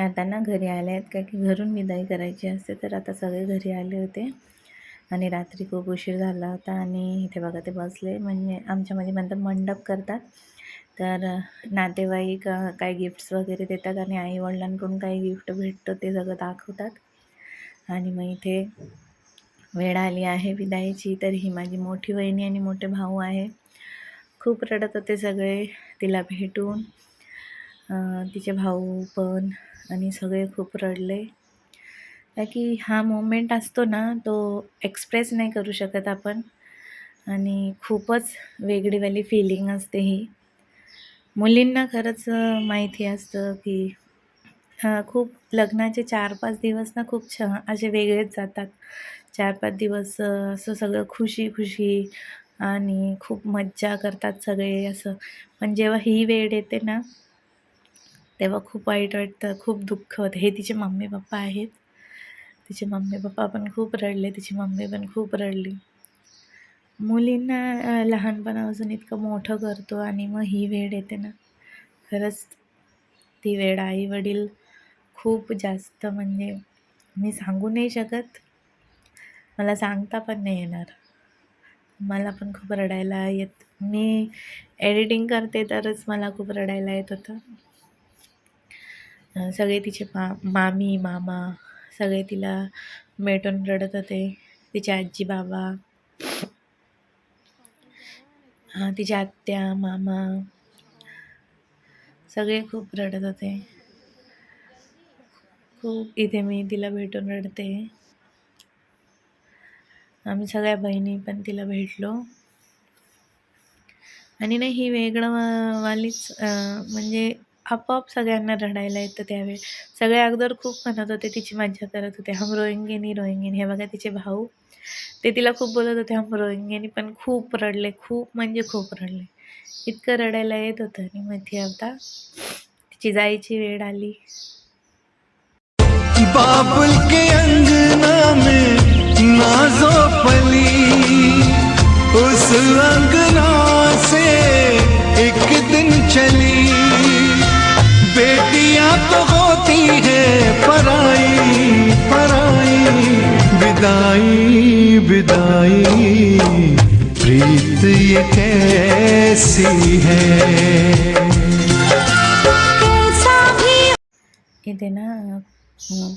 आता ना घरी आले आहेत का की घरून विदाई करायची असते तर आता सगळे घरी आले होते. आणि रात्री खूप उशीर झाला होता आणि इथे बघा ते बसले. म्हणजे आमच्यामध्ये म्हणतात मंडप करतात. तर नातेवाईक काही गिफ्ट्स वगैरे देतात आणि आईवडिलांकडून काही गिफ्ट भेटतं ते सगळं दाखवतात. आणि मग इथे वेळ आली आहे विदाईची तर ही माझी मोठी वहिनी आणि मोठे भाऊ आहे. खूप रडत होते सगळे तिला भेटून. तिचे भाऊ पण आणि सगळे खूप रडले. का की हा मोमेंट असतो ना तो एक्सप्रेस नाही करू शकत आपण. आणि खूपच वेगळीवाली फिलिंग असते ही. मुलींना खरंच माहिती असतं की खूप लग्नाचे चार पाच दिवस ना खूप छ असे वेगळेच जातात. चार पाच दिवस असं सगळं खुशी खुशी आणि खूप मज्जा करतात सगळे असं. पण जेव्हा ही वेळ येते ना तेव्हा खूप वाईट वाटतं खूप दुःख होतं. हे तिचे मम्मी पप्पा आहेत. तिचे मम्मी पप्पा पण खूप रडले तिची मम्मी पण खूप रडली. मुलींना लहानपणापासून इतकं मोठं करतो आणि मग ही वेळ येते ना. खरंच ती वेळ आई वडील खूप जास्त म्हणजे मी सांगू नाही शकत. मला सांगता पण नाही येणार. मला पण खूप रडायला येत. मी एडिटिंग करते तरच मला खूप रडायला येत होतं. सगळे तिचे मा मामी मामा सगळे तिला भेटून रडत होते. तिचे आजी बाबा तिच्या आत्या मामा सगळे खूप रडत होते. खूप इथे मी तिला भेटून रडते. आम्ही सगळ्या बहिणी पण तिला भेटलो. आणि नाही ही वेगळं वालीच म्हणजे आपोआप सगळ्यांना रडायला येतं त्यावेळी. सगळे अगोदर खूप म्हणत होते तिची मज्जा करत होते हम रोहिंगेनी रोहिंगेनी हे बघा तिचे भाऊ. ते तिला खूप बोलत होते हम रोहिंगेनी पण खूप रडले खूप म्हणजे खूप रडले. इतकं रडायला येत होतं आणि मग ती आता तिची जायची वेळ आली. बाबुल के अंगना में नाजो पली उस अंगना से विदाई विदाई। प्रीत ये कैसी है? इथे ना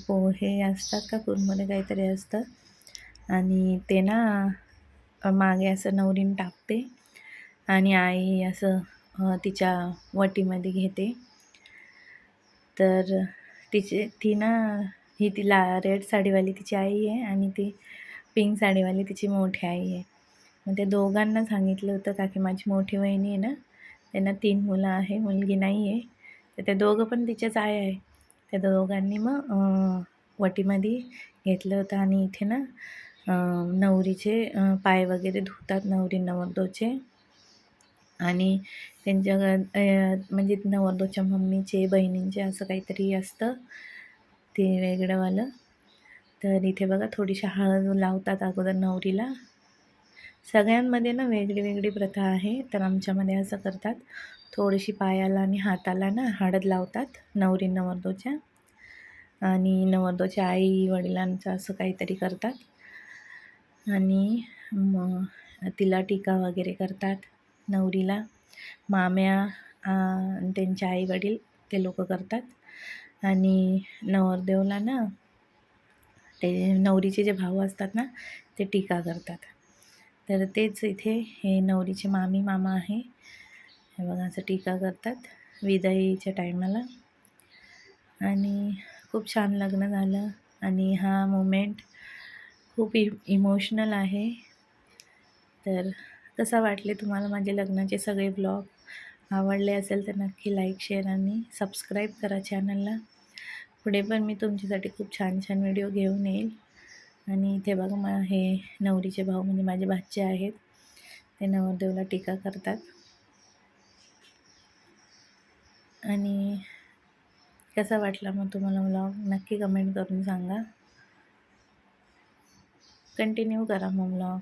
पोहे असतात का? कुरमुरे काहीतरी असतं. आणि ते ना मागे असं नवरीन टाकते. आणि आई असं तिच्या वटीमध्ये घेते. तर तिचे ती ना ही ला रेड साडीवाली तिची आई आहे आणि ती पिंक साडीवाली तिची मोठी आई आहे. मग त्या दोघांना सांगितलं होतं का की माझी मोठी वहिनी आहे ना त्यांना तीन मुलं आहे मुलगी नाही आहे. तर ते दोघं पण तिच्याच आई आहे. त्या दोघांनी मग वटीमध्ये घेतलं होतं आणि इथे ना नवरीचे पाय वगैरे धुतात नवरी नवरदोचे. आणि त्यांच्या म्हणजे नवरदोच्या मम्मीचे बहिणींचे असं काहीतरी असतं. ते वेगळंवालं. तर इथे बघा थोडीशी हळद लावतात अगोदर नवरीला. सगळ्यांमध्ये ना वेगळी वेगळी प्रथा आहे तर आमच्यामध्ये असं करतात. थोडीशी पायाला आणि हाताला ना हळद लावतात नवरी नवरदोच्या आणि नवरदोच्या आई वडिलांचं असं काहीतरी करतात. आणि मग तिला टीका वगैरे करतात नवरीला. माम्या त्यांच्या आणि त्यांचे आई वडील ते लोक करतात. आणि नवरदेवला ना ते नवरीचे जे भाऊ असतात ना ते टीका करतात. तर तेच इथे हे नवरीचे मामी मामा आहे. हे बघा असं टीका करतात विदाईच्या टायमाला. आणि खूप छान लग्न झालं आणि हा मोमेंट खूप इ इमोशनल आहे. तर कसा वाटले तुम्हाला माझे लग्नाचे सगळे ब्लॉग आवडले असेल तर नक्की लाईक शेअर आणि सबस्क्राईब करा चॅनलला पुढे पण मी तुमच्यासाठी खूप छान छान व्हिडिओ घेऊन येईल. आणि इथे बघा मा हे नवरीचे भाऊ म्हणजे माझे भाचे आहेत. ते नवरदेवला टीका करतात. आणि कसा वाटला मग तुम्हाला व्लॉग नक्की कमेंट करून सांगा. कंटिन्यू करा मग व्लॉग